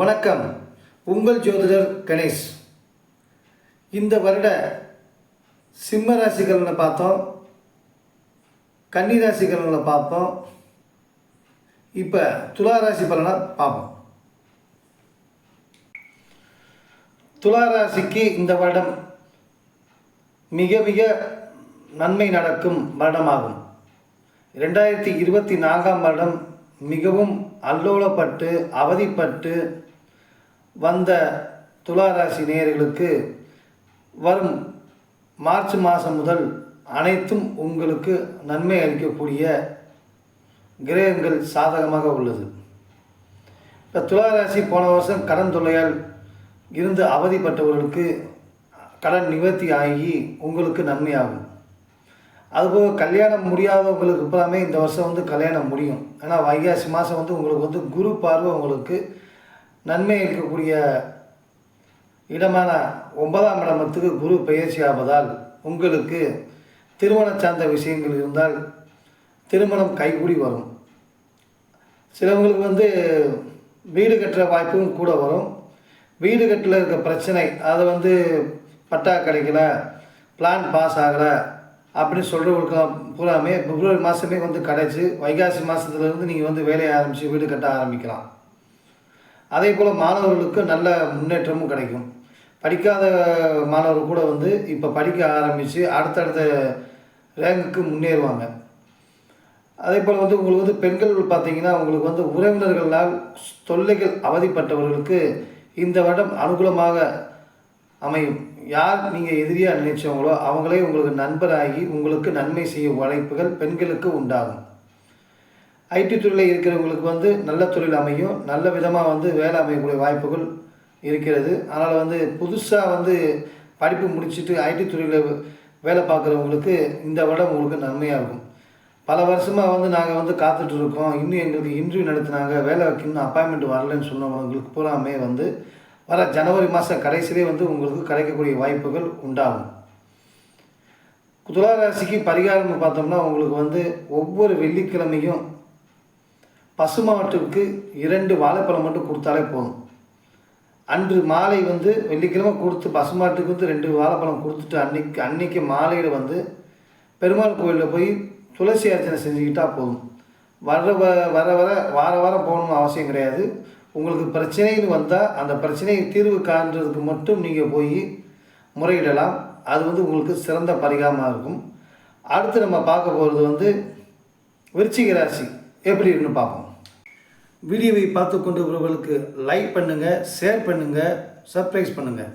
வணக்கம். உங்கள் ஜோதிடர் கணேஷ். இந்த வருட சிம்ம ராசிகள்னு பார்த்தோம். கன்னி ராசிகள்னு பார்ப்போம் இப்போ துலா ராசி பலனை பார்ப்போம். துலா ராசிக்கு இந்த வருடம் மிக மிக நன்மை நடக்கும் வருடமாகும். ரெண்டாயிரத்தி இருபத்தி நான்காம் வருடம் மிகவும் அல்லோலப்பட்டு அவதிப்பட்டு வந்த துளாராசி நேயர்களுக்கு வரும் மார்ச் மாதம் முதல் அனைத்தும் உங்களுக்கு நன்மை அளிக்கக்கூடிய கிரகங்கள் சாதகமாக உள்ளது. இப்போ துளாராசி போன வருஷம் கடன் தொல்லையால் இருந்து அவதிப்பட்டவர்களுக்கு கடன் நிவர்த்தி ஆகி உங்களுக்கு நன்மையாகும். அதுபோக கல்யாணம் முடியாதவங்களுக்கு இப்போலாமே இந்த வருஷம் வந்து கல்யாணம் முடியும். ஏன்னா வைகாசி மாதம் வந்து உங்களுக்கு வந்து குரு பார்வை உங்களுக்கு நன்மை இருக்கக்கூடிய இடமான ஒன்பதாம் இடமத்துக்கு குரு பயிற்சி ஆவதால் உங்களுக்கு திருமணம் சார்ந்த விஷயங்கள் இருந்தால் திருமணம் கைகூடி வரும். சிலவங்களுக்கு வந்து வீடு கட்டுற வாய்ப்பும் கூட வரும். வீடு கட்டில் இருக்க பிரச்சனை அதை வந்து பட்டா கிடைக்கல பிளான் பாஸ் ஆகலை அப்படின்னு சொல்கிறவங்களுக்கெல்லாம் பூராமே பிப்ரவரி மாதமே வந்து கிடச்சி வைகாசி மாதத்துலேருந்து நீங்கள் வந்து வேலையை ஆரம்பித்து வீடு கட்ட ஆரம்பிக்கலாம். அதே போல் மாணவர்களுக்கு நல்ல முன்னேற்றமும் கிடைக்கும். படிக்காத மாணவர் கூட வந்து இப்போ படிக்க ஆரம்பித்து அடுத்தடுத்த ரேங்குக்கு முன்னேறுவாங்க. அதே போல் வந்து உங்களுக்கு வந்து பெண்கள் பார்த்தீங்கன்னா உங்களுக்கு வந்து உறவினர்களால் தொல்லைகள் அவதிப்பட்டவர்களுக்கு இந்த வருடம் அனுகூலமாக அமையும். யார் நீங்கள் எதிரியாக நினைச்சவங்களோ அவங்களே உங்களுக்கு நண்பராகி உங்களுக்கு நன்மை செய்யும் வாய்ப்புகள் பெண்களுக்கு உண்டாகும். ஐடி துறையில் இருக்கிறவங்களுக்கு வந்து நல்ல தொழில் அமையும். நல்ல விதமாக வந்து வேலை அமையக்கூடிய வாய்ப்புகள் இருக்கிறது. அதனால் வந்து புதுசாக வந்து படிப்பு முடிச்சுட்டு ஐடி துறையில் வேலை பார்க்குறவங்களுக்கு இந்த வருடம் உங்களுக்கு நன்மையாக இருக்கும். பல வருஷமாக வந்து நாங்கள் வந்து காத்துட்ருக்கோம் இன்னும் எங்களுக்கு இன்டர்வியூ நடத்துனாங்க. வேலை வைக்கணும்னு அப்பாயின்மெண்ட் வரலன்னு சொன்னவங்களுக்கு பூராமே வந்து வர ஜனவரி மாதம் கடைசியிலே வந்து உங்களுக்கு கிடைக்கக்கூடிய வாய்ப்புகள் உண்டாகும். துளாராசிக்கு பரிகாரம்னு பார்த்தோம்னா உங்களுக்கு வந்து ஒவ்வொரு வெள்ளிக்கிழமையும் பசுமாட்டுக்கு இரண்டு வாழைப்பழம் மட்டும் கொடுத்தாலே போதும். அன்று மாலை வந்து வெள்ளிக்கிழமை கொடுத்து பசுமாட்டுக்கு வந்து ரெண்டு வாழைப்பழம் கொடுத்துட்டு அன்னைக்கு அன்னைக்கு மாலையில் வந்து பெருமாள் கோயிலில் போய் துளசி அர்ச்சனை செஞ்சுக்கிட்டால் போதும். வர வர வர வர வார வாரம் போகணும்னு அவசியம் கிடையாது. உங்களுக்கு பிரச்சனைன்னு வந்தால் அந்த பிரச்சனையை தீர்வு காண்றதுக்கு மட்டும் நீங்கள் போய் முறையிடலாம். அது வந்து உங்களுக்கு சிறந்த பரிகாரமாக இருக்கும். அடுத்து நம்ம பார்க்க போகிறது வந்து விருச்சிக ராசி. எப்படி இருக்குன்னு பார்ப்போம். வீடியோவை பார்த்து கொண்டு லைக் பண்ணுங்கள் ஷேர் பண்ணுங்கள் சர்ப்ரைஸ் பண்ணுங்கள்